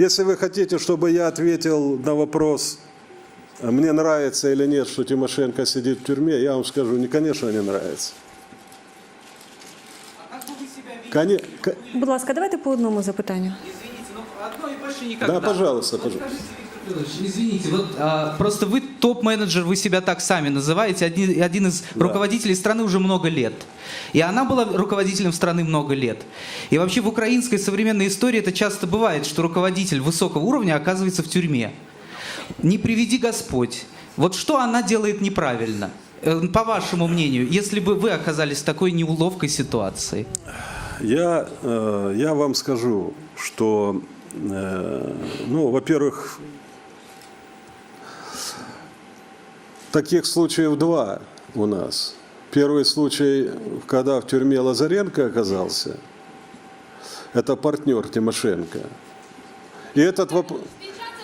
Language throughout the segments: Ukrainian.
Если вы хотите, чтобы я ответил на вопрос, мне нравится или нет, что Тимошенко сидит в тюрьме, я вам скажу, не, конечно, не нравится. Коне- ко- Будь ласка, давайте по одному запитанню. Извините, но одно и больше никогда. Да, пожалуйста, пожалуйста. Федорович, Извините, вот а, просто вы топ-менеджер, вы себя так сами называете, один, один из руководителей страны уже много лет. И она была руководителем страны много лет. И вообще в украинской современной истории это часто бывает, что руководитель высокого уровня оказывается в тюрьме. Не приведи Господь. Вот что она делает неправильно? Э, По вашему мнению, если бы вы оказались в такой неуловкой ситуации. Я, э, я вам скажу, что, э, ну, во-первых, таких случаев два у нас. Первый случай, когда в тюрьме Лазаренко оказался, это партнер Тимошенко. И этот вопрос...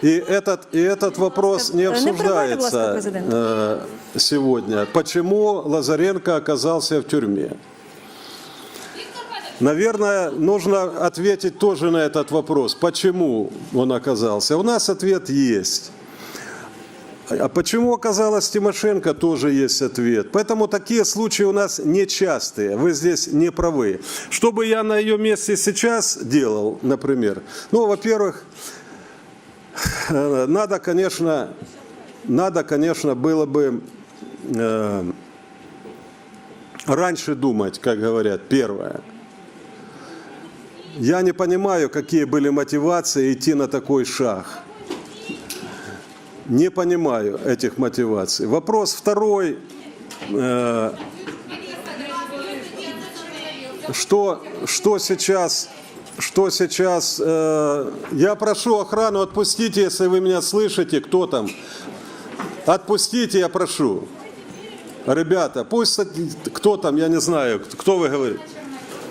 И этот, и этот вопрос не обсуждается э, сегодня. Почему Лазаренко оказался в тюрьме? Наверное, нужно ответить тоже на этот вопрос. Почему он оказался? У нас ответ есть. А почему оказалась Тимошенко, тоже есть ответ. Поэтому такие случаи у нас нечастые. Вы здесь не правы. Что бы я на ее месте сейчас делал, например? Ну, во-первых, э, надо, конечно, надо, конечно, было бы э, раньше думать, как говорят, первое. Я не понимаю, какие были мотивации идти на такой шаг. Не понимаю этих мотиваций. Вопрос второй. э, что, что сейчас, что сейчас, э, я прошу охрану, отпустите, если вы меня слышите, кто там, отпустите, я прошу. Ребята, пусть, кто там, я не знаю, кто вы говорите.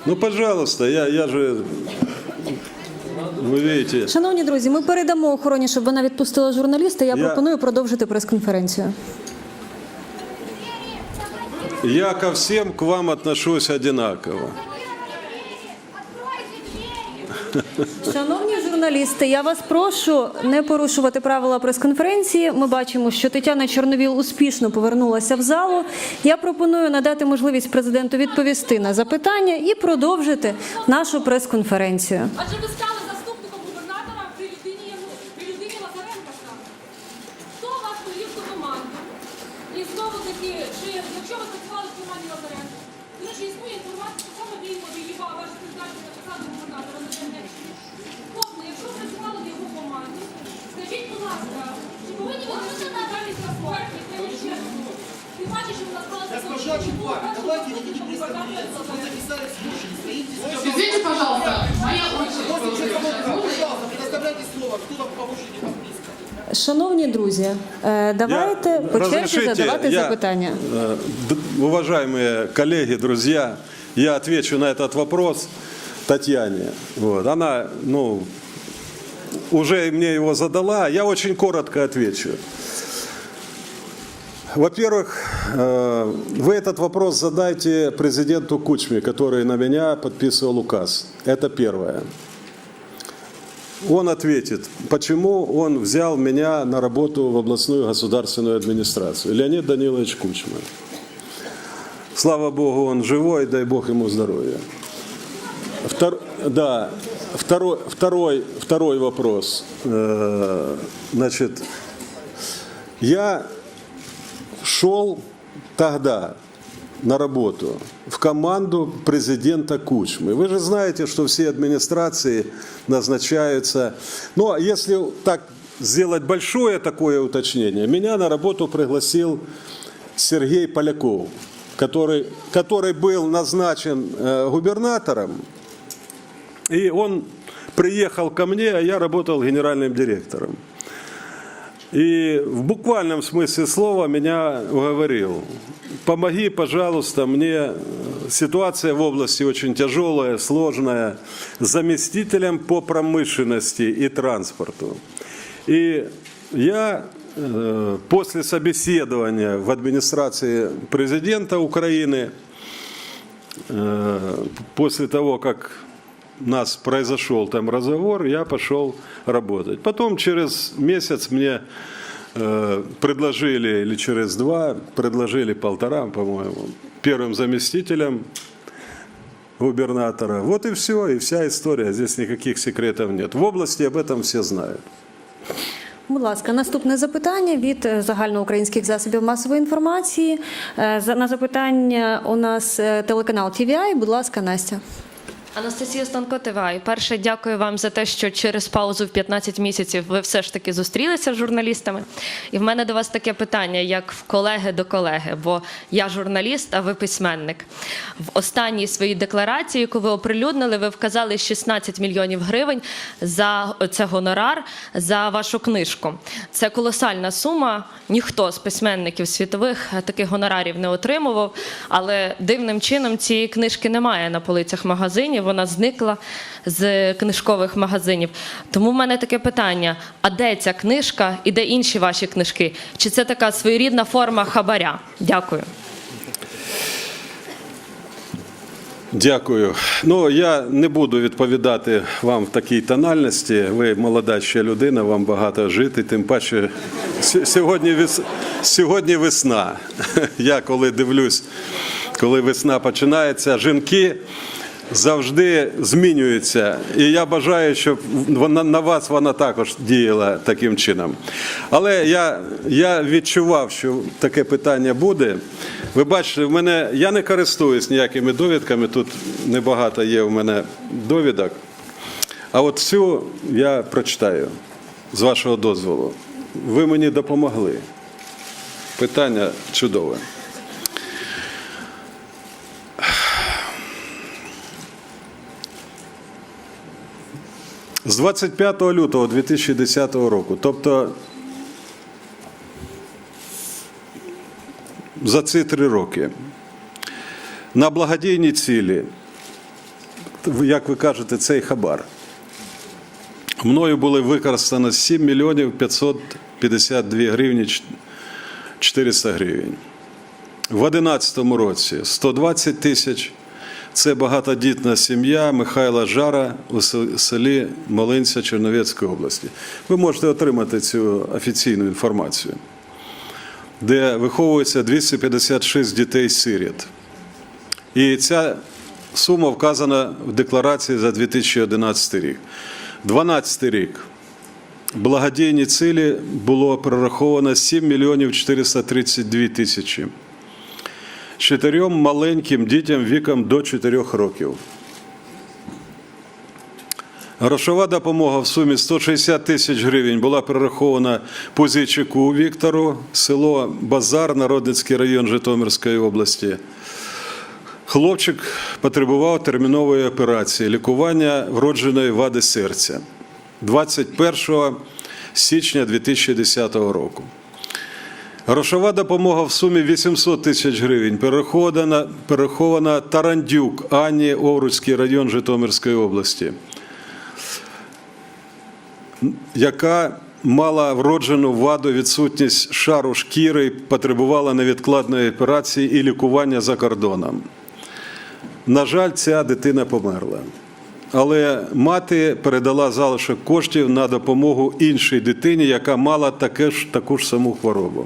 Ну, пожалуйста, я, я же, вы видите. Шановні друзі, ми передамо охороні, щоб вона відпустила журналіста. Я, Я- пропоную продовжити прес-конференцію. Я ко всем к вам отношусь одинаково. Шановні журналісти, я вас прошу не порушувати правила прес-конференції. Ми бачимо, що Тетяна Чорновіл успішно повернулася в залу. Я пропоную надати можливість президенту відповісти на запитання і продовжити нашу прес-конференцію. Шановні друзі, е, давайте Я- по черзі разрешите, задавати я, запитання. э, д- Уважаемые коллеги, друзья, я отвечу на этот вопрос Татьяне. Вот. Она, ну, уже мне его задала. Я очень коротко отвечу. Во-первых, э, вы этот вопрос задайте президенту Кучме, который на меня подписывал указ. Это первое. Он ответит, почему он взял меня на работу в областную государственную администрацию. Леонид Данилович Кучма. Слава Богу, он живой, дай Бог ему здоровья. Втор- да, второй, второй, второй вопрос. Э, Значит, я шел тогда на работу в команду президента Кучмы. Вы же знаете, что все администрации назначаются. Ну, а если так сделать большое такое уточнение, меня на работу пригласил Сергей Поляков, который, который был назначен э, губернатором, и он приехал ко мне, а я работал генеральным директором. И в буквальном смысле слова меня уговорил. Помоги, пожалуйста, мне. Ситуация в области очень тяжелая, сложная. Заместителем по промышленности и транспорту. И я э, после собеседования в администрации президента Украины, э, после того, как у нас произошел там разговор, я пошел работать. Потом через месяц мне э, предложили, или через два, предложили полтора, по-моему, первым заместителем губернатора. Вот и все, и вся история. Здесь никаких секретов нет. В области об этом все знают. Будь ласка, наступне запитання від е, загальноукраїнських засобів масової інформації. Е, за- На запитання у нас е, телеканал TVI. Будь ласка, Настя. Анастасія Станко ТВА. Перше, дякую вам за те, що через паузу в 15 місяців ви все ж таки зустрілися з журналістами. І в мене до вас таке питання, як в колеги до колеги, бо я журналіст, а ви письменник. В останній своїй декларації, яку ви оприлюднили, ви вказали 16 мільйонів гривень за це гонорар за вашу книжку. Це колосальна сума. Ніхто з письменників світових таких гонорарів не отримував. Але дивним чином цієї книжки немає на полицях магазинів. Вона зникла з книжкових магазинів. Тому в мене таке питання: а де ця книжка і де інші ваші книжки? Чи це така своєрідна форма хабаря? Дякую. Дякую. Ну я не буду відповідати вам в такій тональності. Ви молода ще людина, вам багато жити. Тим паче сьогодні вес... сьогодні весна. Я коли дивлюсь, коли весна починається, жінки. Завжди змінюються, і я бажаю, щоб вона на вас вона також діяла таким чином. Але я, я відчував, що таке питання буде. Ви бачите, в мене я не користуюсь ніякими довідками. Тут небагато є в мене довідок. А от цю я прочитаю з вашого дозволу. Ви мені допомогли. Питання чудове. З 25 лютого 2010 року, тобто за ці три роки, на благодійні цілі, як ви кажете, цей хабар. Мною були використано 7 мільйонів 552 гривні 400 гривень. В 2011 році 120 тисяч. Це багатодітна сім'я Михайла Жара у селі Малинця Черновецької області. Ви можете отримати цю офіційну інформацію, де виховується 256 дітей-сиріт. І ця сума вказана в декларації за 2011 рік. 2012 рік. Благодійні цілі було прораховано 7 мільйонів 432 тисячі чотирьом маленьким дітям віком до 4 років. Грошова допомога в сумі 160 тисяч гривень була перерахована Позичику Віктору, село Базар, Народницький район Житомирської області. Хлопчик потребував термінової операції лікування вродженої вади серця 21 січня 2010 року. Грошова допомога в сумі 800 тисяч гривень перерахована, перерахована Тарандюк Анні, Овруцький район Житомирської області, яка мала вроджену ваду відсутність шару шкіри, потребувала невідкладної операції і лікування за кордоном. На жаль, ця дитина померла. Але мати передала залишок коштів на допомогу іншій дитині, яка мала таке ж, таку ж саму хворобу.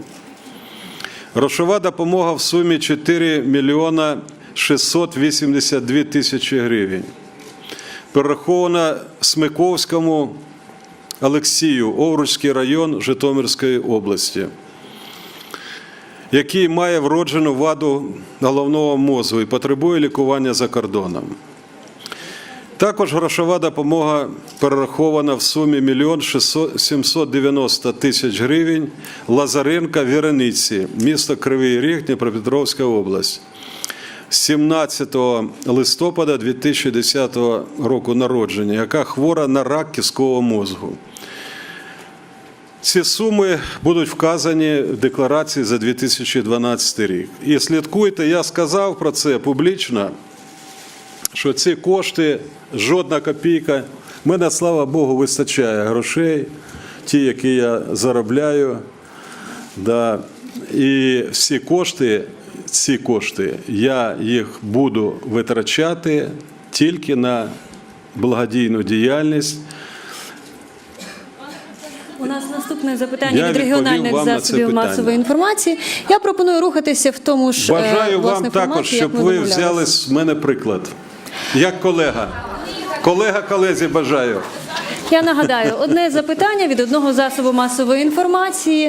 Грошова допомога в сумі 4 мільйона 682 тисячі гривень. Перерахована Смиковському Олексію, Овруцький район Житомирської області, який має вроджену ваду головного мозку і потребує лікування за кордоном. Також грошова допомога перерахована в сумі 1 790 тисяч гривень Лазаренка Вірениці, місто Кривий Ріг, Дніпропетровська область. 17 листопада 2010 року народження, яка хвора на рак кісткового мозку. Ці суми будуть вказані в декларації за 2012 рік. І слідкуйте, я сказав про це публічно що ці кошти, жодна копійка. Мене, слава Богу, вистачає грошей, ті, які я заробляю. Да. І всі кошти, ці кошти, я їх буду витрачати тільки на благодійну діяльність. У нас наступне запитання від регіональних засобів масової інформації. Я пропоную рухатися в тому ж бажаю е, власне, вам форматі, також, щоб ви взяли з мене приклад як колега. Колега колезі бажаю. Я нагадаю, одне запитання від одного засобу масової інформації.